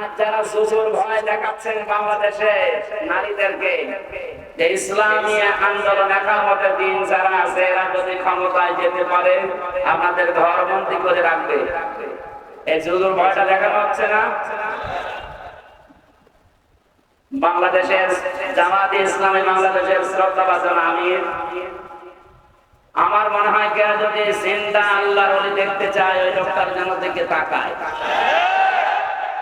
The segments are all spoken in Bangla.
আর যারা শ্বশুর ভয় দেখাচ্ছেন বাংলাদেশে, নারীদেরকে যে ইসলামী আন্দোলন একামতের দিন যারা আছে, এরা যদি ক্ষমতায় যেতে পারে, আপনাদের ঘরবন্দি করে রাখবে। এই শ্বশুর ভয়টা দেখানো হচ্ছে না? বাংলাদেশের জামাত ইসলামী, বাংলাদেশের শ্রদ্ধাভাজন আমির। আমার মনে হয় কেউ যদি চিন্তা আল্লাহর দেখতে চায়, ওই লোকটার যেন দিকে তাকায়।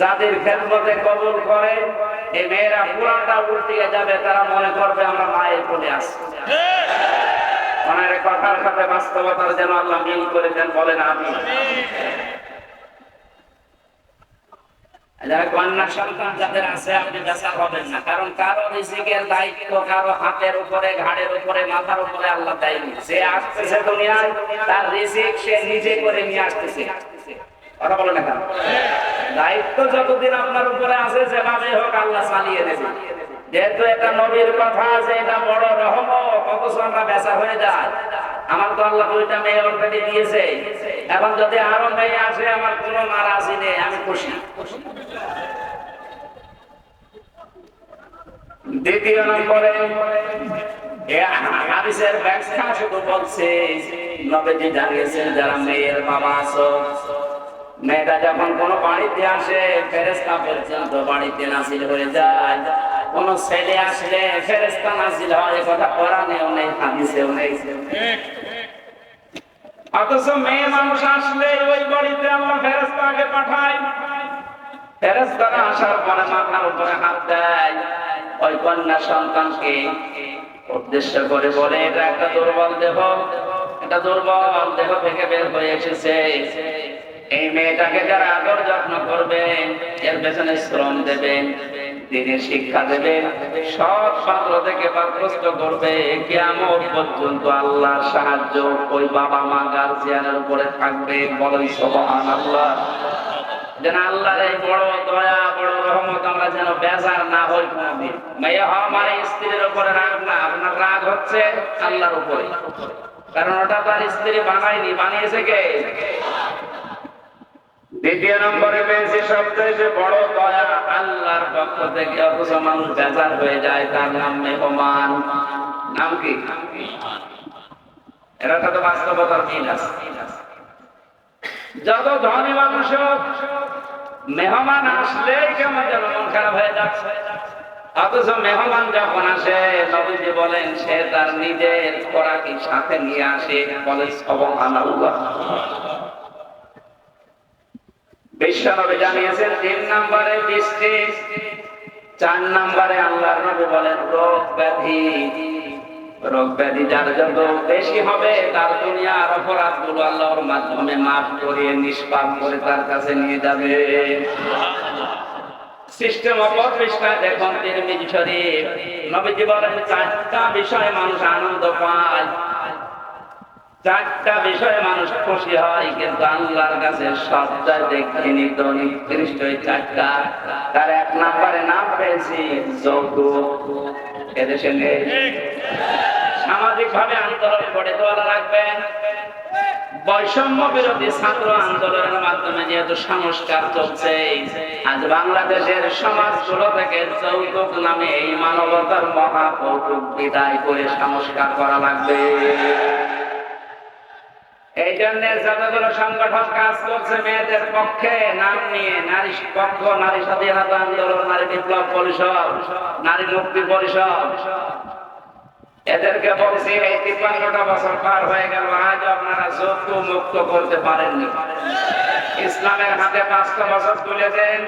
যাদের খেদমতে কবুল করে এই মেয়েরা পুরাটা উল্টিয়ে যাবে, তারা মনে করবে আমরা মায়ের কোলে ওনার কথার সাথে বাস্তবতার যেন আল্লাহ মিল করে দেন বলেন আমি কন্যা সন্তান যাদের আছে, আপনি হাতের উপরে, ঘাড়ের উপরে, মাথার উপরে আল্লাহ আসতেছে তার রিজিক সে নিজে করে নিয়ে আসতেছে। কথা বলে দায়িত্ব যতদিন আপনার উপরে আছে, যেভাবে হোক আল্লাহ চালিয়ে দেবে। যেহেতু এটা নবীর কথা আছে, এটা বড় রহমত, অথচ আমরা বেচা হয়ে যায় আমার তো আল্লাহ দুইটা মেয়ে অলরেডি দিয়েছে। এখন যদি আরও মেয়ে আসে, আমার কোনো নারাজি নেই, আমি খুশি। দ্বিতীয় নম্বরে হাদিসের ব্যাখ্যা শুধু বলছে, নবীজি জানিয়েছেন, যারা মেয়ের বাবা আছো মেয়েটা যখন কোনো বাড়িতে আসে ফেরেস্তা পর্যন্ত বাড়িতে নাসিল হয়ে যায়। কোন ছেলে আসলে ফেরেস্তা নাসিল হয় কথা কোরআনেও নেই, হাদিসেও নেই। অথচ মেয়ে মানুষ আসলে ওই বাড়িতে আমরা পাঠাই ফেরেস্তারা আসার পরে মাথার উপরে হাত দেয়। ওই কন্যা সন্তানকে উদ্দেশ্য করে বলে, এটা একটা দুর্বল দেহ। এটা দুর্বল দেহ থেকে বের হয়ে এসেছে। এই মেয়েটাকে যারা আদর যত্ন করবেন এর পেছনে শ্রম দেবেন দিনের শিক্ষা দেবেন সব পাত্র থেকে বাদগ্রস্ত করবে। কেমন পর্যন্ত আল্লাহর সাহায্য ওই বাবা মা গার্জিয়ানের উপরে থাকবে বলেন সবহান আল্লাহ যেন আল্লাহর এই বড় দয়া, বড় রহমত আমরা যেন বেজার না হই। কোনোদিন মেয়ে হওয়া মানে স্ত্রীর উপরে রাগ না, আপনার রাগ হচ্ছে আল্লাহর উপরে। কারণ ওটা তার স্ত্রী বানায়নি, বানিয়েছে কে? দ্বিতীয় নম্বরে পেয়েছি সবচেয়ে বড় দয়া, আল্লাহর পক্ষ থেকে অথচ মানুষ বেজার হয়ে যায়, তার নাম মেহমান। নাম কি? এরা তো বাস্তবতার মিল আছে। যত ধনী মানুষ মেহমান আসলেই কেমন যেন মন খারাপ হয়ে যাচ্ছে। অথচ মেহমান যখন আসে নবীজি বলেন, সে তার নিজের খোরাকি সাথে নিয়ে আসে বলে, সুবহানাল্লাহ। বিশ্বনবী জানিয়েছেন, তিন নম্বরে বৃষ্টি, চার নম্বরে আল্লাহর নবী বলেন, রোগ ব্যাধি। রোগ ব্যাধি যার যত বেশি হবে, তার দুনিয়ার অপরাধগুলো আল্লাহর মাধ্যমে মাফ করিয়ে, নিষ্পাপ করে তার কাছে নিয়ে যাবে। সিস্টেম অপরিষ্কার দেখুন, তিরমিজি শরীফ। নবীজি বলেন, চারটা বিষয়ে মানুষ আনন্দ পায়। চারটা বিষয়ে মানুষ খুশি হয়, কিন্তু আল্লাহর কাছে সবচেয়ে দেখিনি তো চারটা। তার এক নম্বরে নাম পেয়েছি, যৌতুক। এদেশে নেই। সামাজিক ভাবে আন্দোলন গড়ে তোলা রাখবেন বৈষম্য বিরোধী ছাত্র আন্দোলনের মাধ্যমে যেহেতু সংস্কার চলছে, আজ বাংলাদেশের সমাজগুলো থেকে যৌতুক নামে এই মানবতার মহাকৌতুক বিদায় করে সংস্কার করা লাগবে। এই জন্য যতগুলো সংগঠন কাজ করছে মেয়েদের পক্ষে, নাম নিয়ে নারী পক্ষ, নারী স্বাধীনতা আন্দোলন, নারী বিপ্লব পরিষদ, নারী মুক্তি পরিষদ। এদেরকে বলছি, এই তিপ্পান্নটা বছর পার হয়ে গেল আজ আপনারা যৌথ মুক্ত করতে পারেননি। ইসলামের হাতে পাঁচটা বছর তুলে দেন,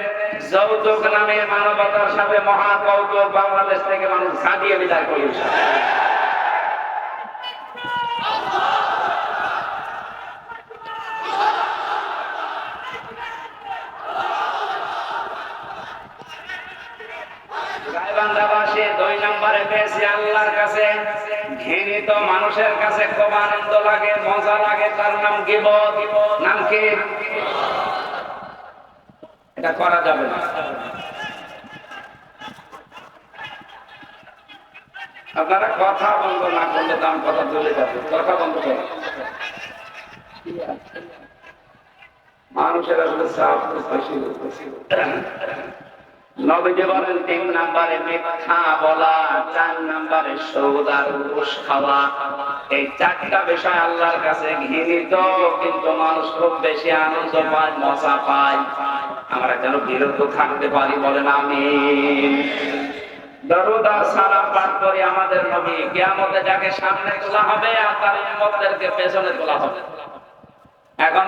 যৌতুক নামে মানবতার সাথে মহাকৌতুক বাংলাদেশ থেকে মানুষ ঝাঁটিয়ে বিদায় করেছে মানুষের কাছে খুব আনন্দ লাগে, মজা লাগে। তার নাম গিবত। নাম কি? এটা করা যাবে না। আপনারা কথা বন্ধ না করলে তো কথা চলে যাবে। কথা বন্ধ করে। মানুষের আসলে চাপ। নবীজি বলেন, তিন নাম্বারে মিথ্যা বলা, চার নাম্বারে সৌদার খাওয়া। এই চারটা বিষয় আল্লাহর কাছে ঘৃণিত, কিন্তু মানুষ খুব বেশি আনন্দ পায়, মজা পায়। আমরা যেন বিরত থাকতে পারি বলেন আমি দরুদ পাঠ করি আমাদের নবী। যাকে সামনে তোলা হবে আর তার পেছনে তোলা হবে। এখন